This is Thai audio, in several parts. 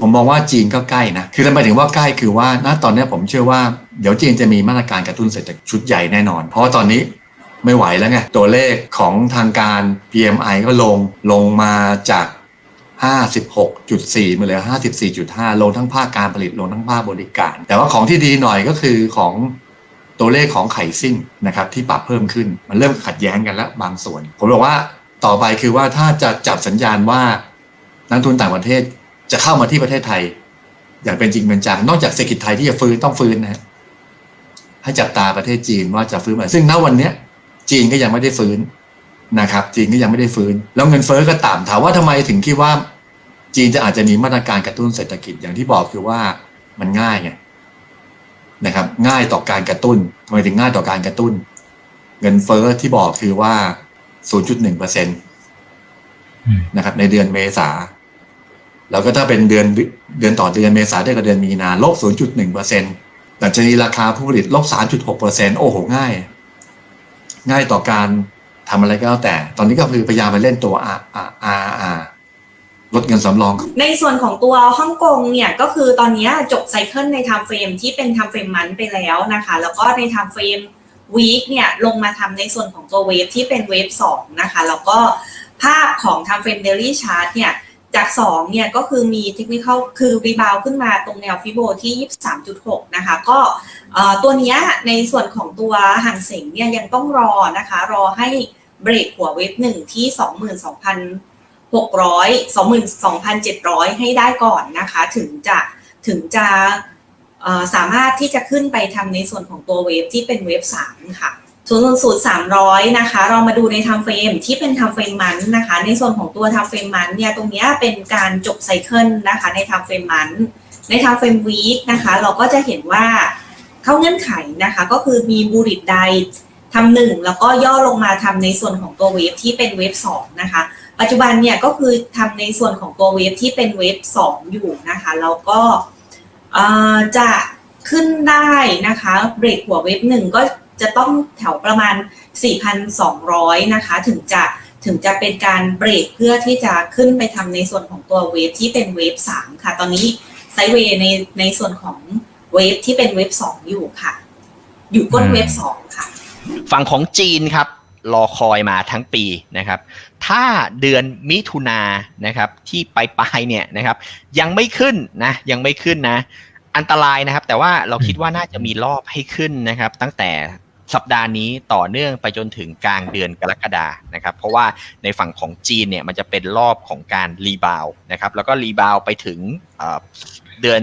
ผมมองว่าจีนก็ใกล้นะ คือหมายถึงว่าใกล้คือว่าณตอนนี้ผมเชื่อว่าเดี๋ยวจีนจะมีมาตรการกระตุ้นเศรษฐกิจชุดใหญ่แน่นอน เพราะตอนนี้ไม่ไหวแล้วไง ตัวเลขของทางการ PMI ก็ลงลงมาจาก 56.4 มาเหลือ 54.5 ลงทั้งภาคการผลิตลงทั้งภาคบริการ แต่ว่าของที่ดีหน่อยก็คือของตัวเลขของไข่ซิ่งนะครับที่ปรับเพิ่มขึ้น มันเริ่มขัดแย้งกันแล้วบางส่วน ผมบอกว่าต่อไปคือว่าถ้าจะจับสัญญาณว่านักทุนต่างประเทศ จะเข้ามาที่ประเทศไทย อย่างเป็นจริงเป็นจังนอกจากเศรษฐกิจไทยที่จะฟื้นต้องฟื้นนะฮะให้จับตาประเทศจีนว่าจะฟื้นเมื่อไหร่ซึ่งณวันเนี้ย จีนก็ยังไม่ได้ฟื้นนะครับ จีนก็ยังไม่ได้ฟื้น แล้วเงินเฟ้อก็ต่ำถามว่าทำไมถึงคิดว่า จีนจะอาจจะมีมาตรการกระตุ้นเศรษฐกิจอย่างที่บอกคือว่ามันง่ายไงนะครับ ง่ายต่อการกระตุ้นทำไมถึงง่ายต่อการกระตุ้น เงินเฟ้อที่บอกคือว่า 0.1เปอร์เซ็นตนะครับ ในเดือนเมษา แล้วก็ถ้าเป็นเดือนเดือนต่อเดือนเมษาเดือนกับเดือนมีนาลบ 0.1เปอร์เซ็นต์ดัชนีราคาผู้ผลิตลบ 3.6เปอร์เซ็นต์โอ้โหง่าย ง่ายต่อการทำอะไรก็แล้วแต่ ตอนนี้ก็คือพยายามไปเล่นตัว R R R R ลดเงินสำรอง ในส่วนของตัวฮ่องกงเนี่ยก็คือตอนนี้จบไซเคิลในไทม์เฟรมที่เป็นไทม์เฟรมมันไปแล้วนะคะ แล้วก็ในไทม์เฟรมวีคเนี่ยลงมาทำในส่วนของตัวเวฟที่เป็นเวฟ2นะคะ แล้วก็ภาพของไทม์เฟรมเดลี่ชาร์ตเนี่ย จาก 2 เนี่ยก็คือมีเทคนิคคือรีบาวขึ้นมาตรงแนวฟิโบที่ 23.6 นะคะ ก็ตัวเนี้ยในส่วนของตัวห่างเสงเนี่ยยังต้องรอนะคะ รอให้เบรกหัวเวฟหนึ่งที่ 22,600 22,700 ให้ได้ก่อนนะคะ ถึงจะถึงจะสามารถที่จะขึ้นไปทำในส่วนของตัวเวฟที่เป็นเวฟ3ค่ะ ส่วนสูตร300นะคะ เรามาดูในทำเฟรมที่เป็นทำเฟรมมันนะคะ ในส่วนของตัวทำเฟรมมันเนี่ยตรงนี้เป็นการจบไซเคิลนะคะ ในทำเฟรมมันในทำเฟรมวีคนะคะ เราก็จะเห็นว่าเข้าเงื่อนไขนะคะ ก็คือมีบูริตไดทำหนึ่งแล้วก็ย่อลงมาทำในส่วนของตัวเวฟที่เป็นเวฟสองนะคะ ปัจจุบันเนี่ยก็คือทำในส่วนของตัวเวฟที่เป็นเวฟสองอยู่นะคะแล้วก็จะขึ้นได้นะคะเบรกหัวเวฟหนึ่งก็ จะต้องแถวประมาณ 4,200 นะคะ ถึงจะถึงจะเป็นการเบรกเพื่อที่จะขึ้นไปทำในส่วนของตัวเวฟที่เป็นเวฟสามค่ะ ตอนนี้ไซเวย์ในในส่วนของเวฟที่เป็นเวฟสองอยู่ค่ะ อยู่ก้นเวฟสองค่ะ ฝั่งของจีนครับ รอคอยมาทั้งปีนะครับ ถ้าเดือนมิถุนานะครับ ที่ปลายเนี่ยนะครับ ยังไม่ขึ้นนะ ยังไม่ขึ้นนะ อันตรายนะครับ แต่ว่าเราคิดว่าน่าจะมีรอบให้ขึ้นนะครับ ตั้งแต่ สัปดาห์นี้ต่อเนื่องไปจนถึงกลางเดือนกรกฎานะครับ เพราะว่าในฝั่งของจีนเนี่ยมันจะเป็นรอบของการรีบาวด์นะครับ แล้วก็รีบาวด์ไปถึงเอ่อเดือน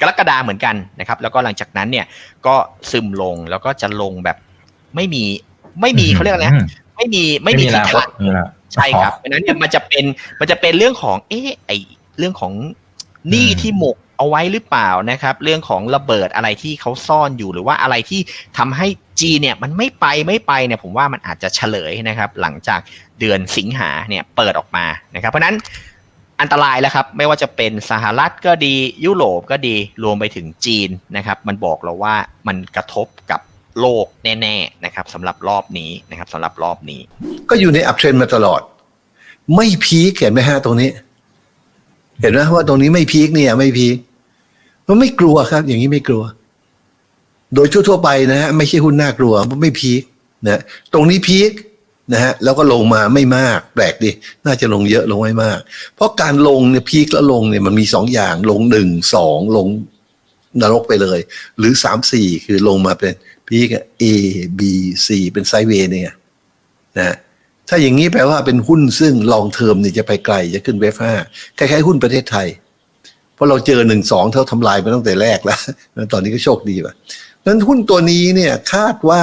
กรกฎาเหมือนกันนะครับ แล้วก็หลังจากนั้นเนี่ยก็ซึมลงแล้วก็จะลงแบบไม่มีไม่มีเขาเรียกอะไรนะไม่มีไม่มีทิศทางนี่แหละใช่ครับเพราะฉะนั้นเนี่ยมันจะเป็นมันจะเป็นเรื่องของ เอ๊ะไอเรื่องของหนี้อืมที่หมกเอาไว้หรือเปล่านะครับ เรื่องของระเบิดอะไรที่เขาซ่อนอยู่หรือว่าอะไรที่ทำให้ จีเนี่ยมันไม่ไปไม่ไปเนี่ยผมว่ามันอาจจะเฉลยนะครับหลังจากเดือนสิงหาเนี่ยเปิดออกมานะครับเพราะฉะนั้นอันตรายแล้วครับไม่ว่าจะเป็นสหรัฐก็ดียุโรปก็ดีรวมไปถึงจีนนะครับมันบอกเราว่ามันกระทบกับโลกแน่ๆนะครับสำหรับรอบนี้นะครับสำหรับรอบนี้ ก็อยู่ในอัพเทรนมาตลอด ไม่พีคเห็นไหมฮะตรงนี้ เห็นไหมว่าตรงนี้ไม่พีคเนี่ยไม่พีคมันไม่กลัวครับ อย่างนี้ไม่กลัว โดยทั่วๆไปนะฮะไม่ใช่หุ้นน่ากลัวไม่พีคนะตรงนี้พีคนะฮะแล้วก็ลงมาไม่มากแปลกดิน่าจะลงเยอะลงไม่มาก เพราะการลงเนี่ยพีคแล้วลงเนี่ยมันมีสองอย่างลงหนึ่งสองลงนรกไปเลย หรือสามสี่คือลงมาเป็นพีคอะ A B C เป็นไซเวย์เนี่ยนะฮะถ้าอย่างนี้แปลว่าเป็นหุ้นซึ่งลองเทอมเนี่ยจะไปไกลจะขึ้นเวฟห้าคล้ายๆหุ้นประเทศไทย เพราะเราเจอหนึ่งสองเท่าทำลายไปตั้งแต่แรกแล้ว ตอนนี้ก็โชคดีป่ะ นั้นหุ้นตัวนี้เนี่ยคาดว่า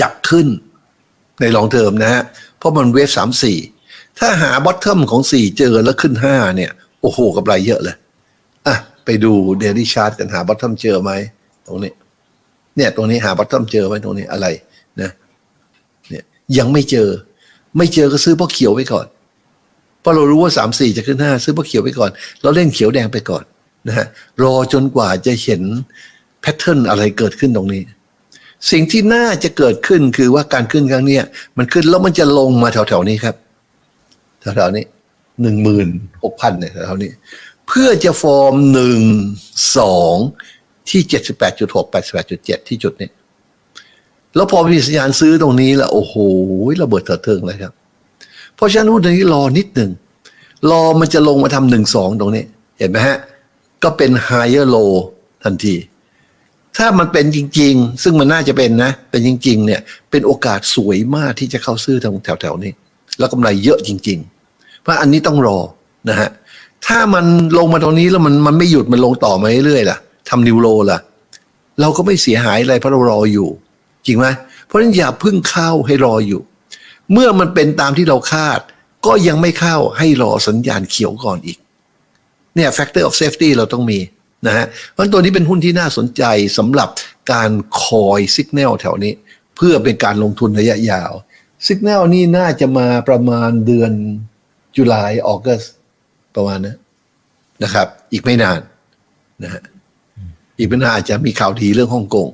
จะขึ้นในลองเทอมนะฮะ เพราะมันเวฟสามสี่ถ้าหาบอทเทิมของสี่เจอแล้วขึ้นห้าเนี่ย โอ้โหกับไรเยอะเลย อะ ไปดูเดลี่ชาร์ตกันหาบอทเทิมเจอไหมตรงนี้ เนี่ย ตรงนี้หาบอทเทิมเจอไหมตรงนี้อะไรนะ เนี่ยยังไม่เจอ ไม่เจอก็ซื้อพวกเขียวไปก่อนเพราะเรารู้ว่าสามสี่จะขึ้นห้าซื้อพวกเขียวไปก่อน เราเล่นเขียวแดงไปก่อนนะฮะรอจนกว่าจะเห็น แพทเทิร์นอะไรเกิดขึ้นตรงนี้ สิ่งที่น่าจะเกิดขึ้นคือว่าการขึ้นครั้งนี้มันขึ้นแล้วมันจะลงมาแถวๆนี้ครับแถวๆนี้หนึ่งหมื่นหกพันเนี่ยแถวๆนี้ เพื่อจะฟอร์มหนึ่งสองที่เจ็ดสิบแปดจุดหกแปดสิบแปดจุดเจ็ดที่จุดนี้ แล้วพอมีสัญญาณซื้อตรงนี้แล้วโอ้โหระเบิดเถิดเทิงเลยครับ เพราะฉะนั้นหุ้นตัวนี้รอนิดหนึ่งรอมันจะลงมาทำหนึ่งสองตรงนี้ เห็นไหมฮะ ก็เป็น higher low ทันที ถ้ามันเป็นจริง ๆ ซึ่งมันน่าจะเป็นนะ เป็นจริง ๆ เนี่ย เป็นโอกาสสวยมากที่จะเข้าซื้อทางแถวๆนี้ แล้วกำไรเยอะจริง ๆ เพราะอันนี้ต้องรอนะฮะ ถ้ามันลงมาตรงนี้แล้วมันมันไม่หยุดมันลงต่อมาเรื่อยๆล่ะทำนิวโรล่ะ เราก็ไม่เสียหายอะไรเพราะเรารออยู่ จริงไหมเพราะฉะนั้นอย่าพึ่งเข้าให้รออยู่ เมื่อมันเป็นตามที่เราคาด ก็ยังไม่เข้าให้รอสัญญาณเขียวก่อนอีก เนี่ย factor of safety เราต้องมี นะฮะเพราะตัวนี้เป็นหุ้นที่น่าสนใจสำหรับการคอยสัญญาณแถวนี้ เพื่อเป็นการลงทุนระยะยาวสัญญาณนี่น่าจะมาประมาณเดือนจุลายออกัสประมาณนั้นนะครับ อีกไม่นานนะฮะอีกไม่นานอาจจะมีข่าวดีเรื่องฮ่องกง